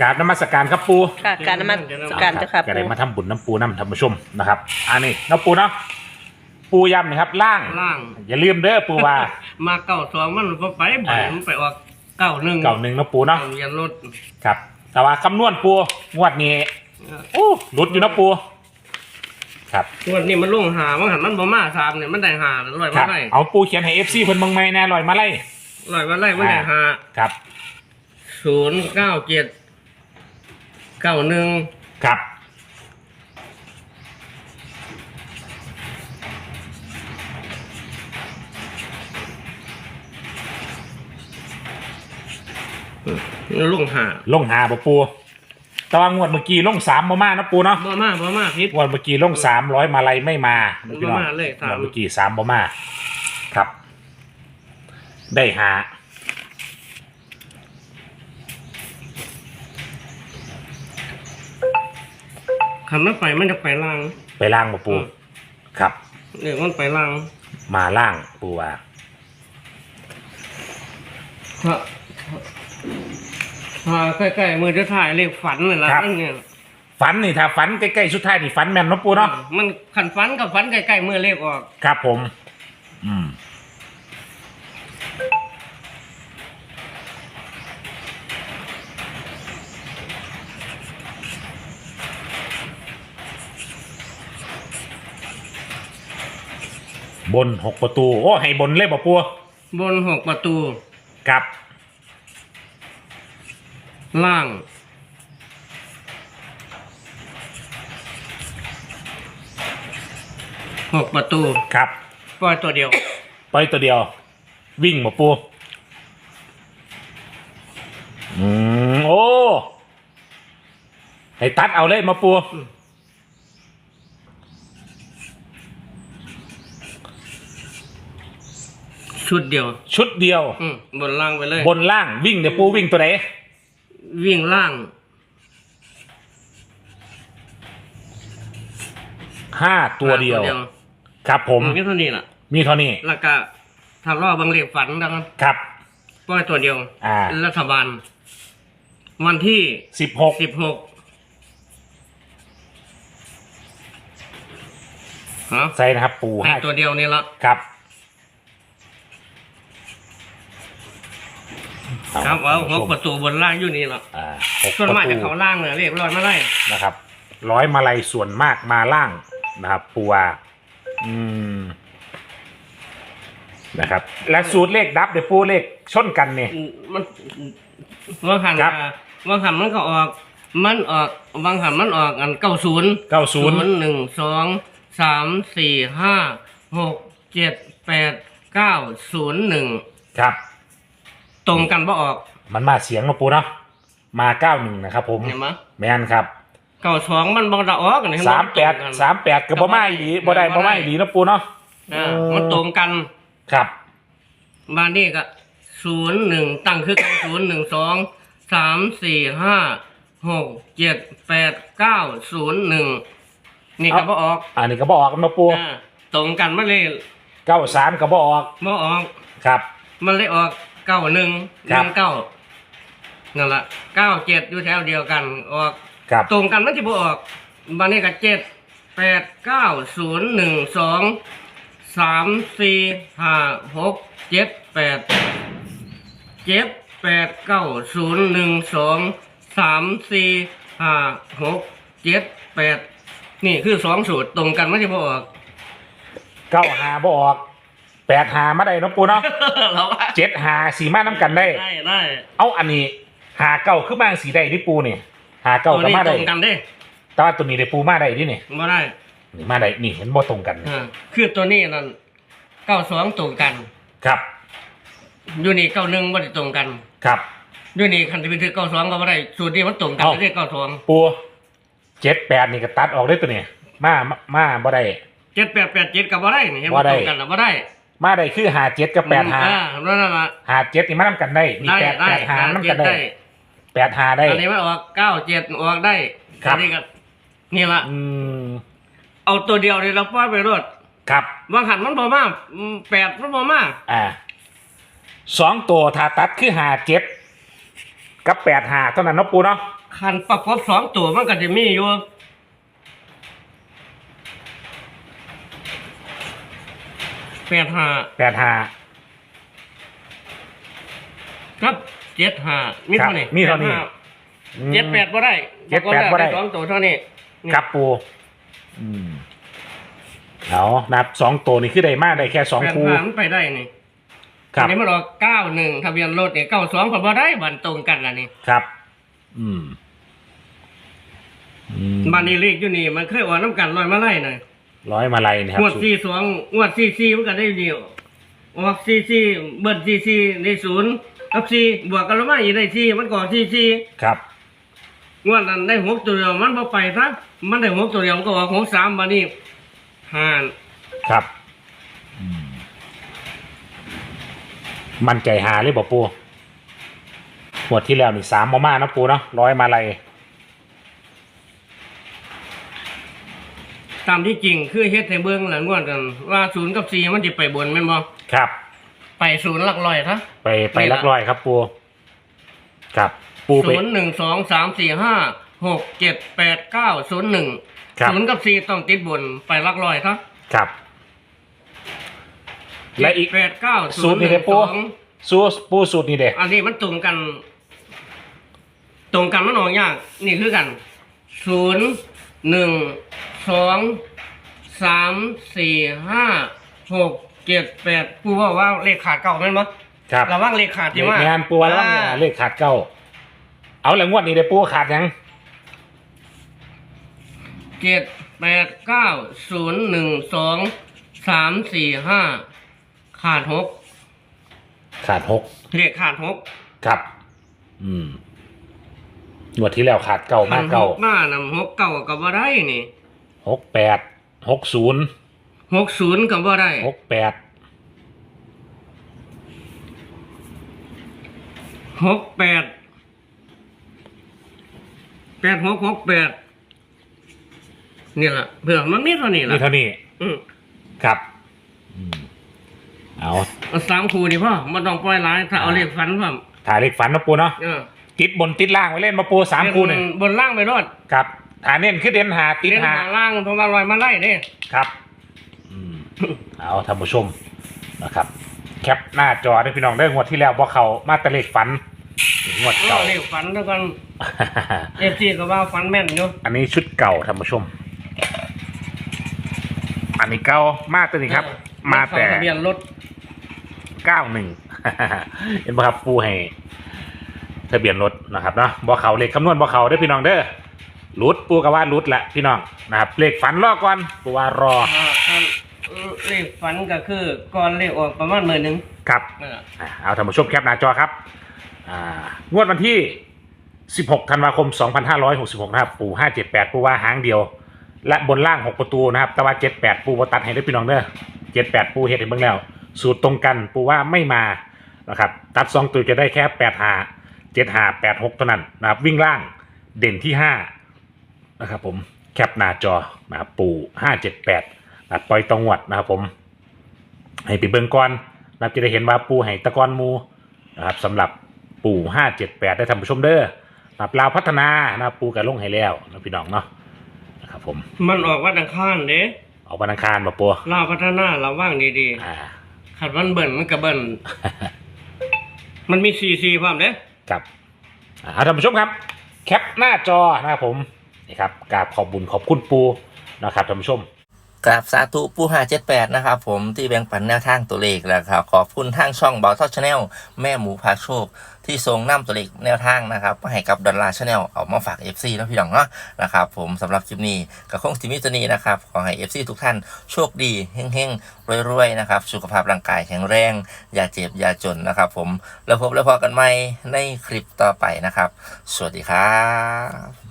กราบนมัสการครับปูค่ะการนมัสการเจ้าค่ะก็ได้ปูมาทำบุญน้ำปูน้ำธรรมชมนะครับ อันนี้น้ำปูเนาะปูย้ำนะครับ ล่าง ล่างอย่าลืมเด้อปูว่า มาเก้าสองมันบ่ไปบ่อ่ามันไปออกเก้าหนึ่งเก่าหนึ่งน้ำปูเนาะเยันรถครับ แต่ว่าคำนวณปูงวดนี้โอ้หลุดอยู่นะปู ครับงวดนี้มันลงหามันหันมันบ่มาสามเนี่ยมันได้หาลอยคมารับไล่เอาปูเขียนให้เอฟซีเพิ่นเบังไม่แน่ลอยมาไล่ลอยมาไล่มันได้หาครับศูนย์เก้าเจ็ด เก้าหนึ่งครับมันลงหาลงหาบ่ปูแต่ว่างวดเมื่อกี้ลงสามมามานะปูเนาะบ่มาบ่มาพิษ งวดเมื่อกี้ลงสามร้อยมาลัยไม่มาบ่มาเลยสาม งวดเมื่อกี้สามบ่มา ครับ ได้หา คันมันไปมันจะไปล่างไปล่างบ่ปูอืมครับ เดี๋ยวมันไปล่าง มาล่างปูว่าถ้าถ้าใกล้ๆมือจะถ่ายเลขฝันเลยล่ะนั่นเนี่ยฝันนี่ถ้าฝันใกล้ๆสุดท้ายนี่ฝันแม่นเนาะปูเนาะมันขันฝันกับฝันใกล้ๆมือเลขออก ครับผม บนหกประตู โอ้ให้บนเลยบ่ปูบนหกประตูครับล่าง หกประตูครับปล่อยตัวเดียว ไปตัวเดียว วิ่งบ่ปูอืมโอ้ให้ตัดเอาเลยมาปู ชุดเดียว ชุดเดียว อืมบนล่างไปเลย บนล่างวิ่งเดี๋ยวปูวิ่งตัวไหนวิ่งล่างห้าตัวเดียว ครับผมผมแค่เท่านี้ล่ะ มีเท่านี้แล้วก็ถ้ารอบบางเลขฝันดังนั้นครับปล่อยตัวเดียว อ่า รัฐบาล วันที่สิบหกสิบหกฮะใส่นะครับ ปูให้ห้าตัวเดียวนี่ละครับ ครับเอาหกประตูบนล่างอยู่นี่ละอ่าหกส่วนประมากตูจะเขาล่างเลยเรียกร้อยมาไล่นะครับ ร้อยมาลัยส่วนมากมาล่างนะครับปูว่าอืมนะครับ และสูตรเลขดับเดี๋ยวปูเลขชนกันเนี่ย มันบางหันครับอะบางหันมันก็ออก มันออกบางหันมันออกอันเก้าศูนย์เก้าศูนย์หนึ่งสองสามสี่ห้าหกเจ็ดแปดเก้าศูนย์หนึ่งครับ ตรงกันบ่ออกมันมาเสียงเนาะปูเนาะมาเก้าหนึ่งนะครับ ผมเห็นไหมแมนครับเก้าสองมันบ่ได้ออกอันนี้สามแปดสามแปดกับบ่มาอีหลีบ่ได้บ่มาอีหลีเนาะปูเนาะอ่ามันตรงกันครับบ้านนี้ก็ศูนย์หนึ่งตั้งคือกันศูนย์หนึ่งสองสามสี่ห้าหกเจ็ดแปดเก้าศูนย์หนึ่งนี่ก็บ่ออกอันนี้ก็บออกเนาะปูอ่าตรงกันมาเลยเก้าสามก็บออกบ่ออกครับ มันเลยออก เก้าหนึ่งหครันึ่บงเก้านั่นละเก้าเจ็ดอยู่แถวเดียวกันออก ครับตรงกันมันจะบ่ออกบ้านนี้ก็เจ็ดแปดเก้าศูนย์หนึ่งสองสามสี่ห้าหกเจ็ดแปดเจ็ดแปดเก้าศูนย์หนึ่งสองสามสี่ห้าหกเจ็ดแปดนี่คือสองสูตรตรงกันมันจะบ่ออกเก้าหาบออก แปดหามาได้เนาะปูเนาะเราว่าเจ็ดหาสีมาน้ำกันได้ ได้ได้เอาอันนี้หาเก้าคือมาสีได้ที่ปูนี่หาเก้าตัวก็นี้มาตได้รงกันเด้แต่ว่าตัวนี้ได้ปูมาได้ดินี่บ่ได้นี่มาได้นี่เห็นบ่ตรงกันอ่าคือตัวนี้นั่นเก้าสองตรงกัน ครับอยู่นี่เก้าหนึ่งบ่ได้ตรงกัน ครับอยู่นี่คันที่เป็นคือเก้าสองก็บ่ได้สูตรนี้มันตรงกันเอ้าเรียกเก้าสองปูเจ็ดแปดนี่ก็ตัดออกได้ตัวนี้มามามาบ่ได้เจ็ดแปดแปดเจ็ดก็บ่ได้นี่เห็นบ่มันได้ตรงกันหรือบ่ได้ มาได้คือหาเจ็ดกับแปดหาอ่านั่นน่ะหาเจ็ดนี่มาน้ำกันได้นี่ได้แปดได้แปดหาหาน้ำเจ็กัดนได้ได้แปดหาได้ อันนี้มันออกเก้าเจ็ดออกได้ครับ อันนี้ก็นี่ละอืมเอาตัวเดียวนี่เราปล่อยไปรวดครับ บางหันมันบ่มาอืมแปดมันบ่มาอ่าสองตัวทาตัดคือหาเจ็ดกับแปดหาเท่านั้นเนาะปูเนาะคันประกบสองตัวมันก็จะมีอยู่ แปดห้าแปดห้าครับเจ็ดห้ามีเท่านี้ครับมีเท่านี้เจ็ดแปดบ่ได้เจ็ดแปดบ่ได้สองตัวเท่านี้นี่ครับปูอืมเอานับสองตัวนี่คือได้มากได้แค่สองแปดคูห้ามันไปได้นี่ครับอันนี้มันออกเก้าหนึ่งทะเบียนรถเนี่ยเก้าสองก็บ่ได้บันตรงกันล่ะนี่ครับ อืมอืมบันนี้เลขอยู่นี่ มันเคยออกน้ำกันลอยมาไล่หน่อย ร้อยมาลัยนะครับงวดสี่สองงวดสี่สี่มันก็ได้เดียวออกสี่สี่เบิดสี่สี่ได้ศูนย์กับสี่บวกกันแล้วมาอีกได้สี่มันก่อสี่สี่ครับ งวดนั้นได้หกตัวเดียวมันพอไปซะมันได้หกตัวเดียวมันก็ออกหกสามบันนี้ห่านครับอืมมันใจหาเลยบอกปูหมวดที่แล้วนี่สามมาม่านะปูเนาะร้อยมาลัย ตามที่จริงคือเฮ็ดให้เบิ่งหลังงวดกันว่าศูนย์กับสี่มันจะไปบนแม่นบ่ครับ ไปศูนย์หลักร้อยซะไปไปนี่ล่ะลักร้อยครับปูครับ ปูไป ศูนย์หนึ่งสองสามสี่ห้าหกเจ็ดแปดเก้าศูนย์หนึ่งครับ ศูนย์กับสี่ต้องติดบนไปหลักร้อยซะครับ และอีก แปดเก้าสูตรนี่เด้อปู่สูปูสูตรนี่เด็อันนี้มันตรงกัน ตรงกันมันออกยากนี่คือกันศูนย์หนึ่ง สองสามสี่ห้าหกเจ็ดแปดกูว่าว่าเลขขาดเก่าแม่นมั้ยครับระวังเลขขาดเลที่ขว่างานปูแล้วเลขขาดเก้าเอาแล้วงวดนี้เด้ปูขาดยังเจ็ดแปดเก้าศูนย์หนึ่งสองสามสี่ห้าขาดหกขาดหกเลขขาดหกครับ อืมงวดที่แล้วขาดเก้ามาเก้าหมานำหกเก่ากับว่าได้นี่ หกแปดหกศูนย์หกศูนย์กับว่าได้หกแปดหกแปดแปดหกหกแปดนี่แหละเผื่อมันมีเท่านี้แหละนี่เท่านี้อืมครับอืมเอาเอาสามคูนี่พ่อมันต้องปล่อยหลายถ้าเอาเลขฟันพ่อถ่ายเลขฝันมาปูเนาะเออติดบนติดล่างไว้เล่นมาปูสามคูหนึ่งบนล่างไปรอดครับ ฐานเน้นคือเด่นหาติดเล่นหาหาล่างเพราะว่าลอยมาไล่เด้ครับอืมเอาท่านผู้ชมนะครับ แคปหน้าจอได้พี่น้องได้งวดที่แล้วบ่เขามาแตะเลขฝันงวดเอาเก่าเลขฟันแล้วกันเอฟซีก็ว่าฟันแม่นอยู่อันนี้ชุดเก่าท่านผู้ชม อันนี้เก่ามากตัวนี้ครับ มาแต่ทะเบียนรถเก้าหนึ่ง เห็นไหมครับปูให้ทะเบียนรถนะครับเนาะบ่เขาเลขคำนวณบ่เขาได้อพี่น้องเด้อ รุดปูก็ว่ารุดแหละพี่น้องนะครับเลขฝันรอก่อนปูว่ารออ่าอันเลขฟันก็คือก่อนเลขออกประมาณหมื่นหนึ่งครับนั่นแหละอะเอาท่านผู้ชมแคปหน้าจอครับอ่างวดวันที่ 16 ธันวาคม 2566 นะครับ ปู่578 ปูว่าหางเดียว และบนล่าง 6 ประตูนะครับ แต่ว่า 78 ปูบ่ตัดให้ได้พี่น้องเด้อ78 ปูเฮ็ดให้เบิ่งแล้ว สูตรตรงกันปูว่าไม่มานะครับตัด 2 ตัวจะได้แค่8 5 7 5 8 6 เท่านั้นนะครับวิ่งล่างเด่นที่ 5 นะครับผมแคปหน้าจอนะครับปู่578นะครับปล่อยตองวดนะครับผม ให้ไปเบิ่งก่อนนะครับจะได้เห็นว่าปูให้ตะกอนหมูนะครับสำหรับปู่ห้าเจ็ดแปดได้ทำผู้ชมเด้อนะครับลาวพัฒนานะครับปูกับลงให้แล้วนะพี่น้องเนาะนะครับผมมันออกวันอังคารเด้ออกวันอังคารมาปัวลาวพัฒนาเราว่างดีอ่าๆขัดวันเบิ่นมันก็เบิ่นมันมีซีซีความเด้ครับอ่าท่านผู้ชมครับ แคปหน้าจอนะครับผม นี่ครับกราบขอบบุญขอบคุณปูนะครับท่านผู้ชมกราบสาธุผู้หาเจ็ดแปดนะครับผมที่แบ่งปันแนวทางตัวเลขนะครับ ขอบคุณทางช่องเบาทอชแนลแม่หมูพาโชค ที่ทรงนำตัวเลขแนวทางนะครับมาให้กับดอลลาร์ชาแนลเอามาฝาก FC แล้วพี่น้องเนาะนะครับผมสำหรับคลิปนี้กับคงสิมิตนีนะครับ ขอให้ FC ทุกท่านโชคดีเฮ้งๆรวยๆนะครับ สุขภาพร่างกายแข็งแรง อย่าเจ็บ อย่าจนนะครับผมแล้วพบแล้วพอกันใหม่ในคลิปต่อไปนะครับ สวัสดีครับ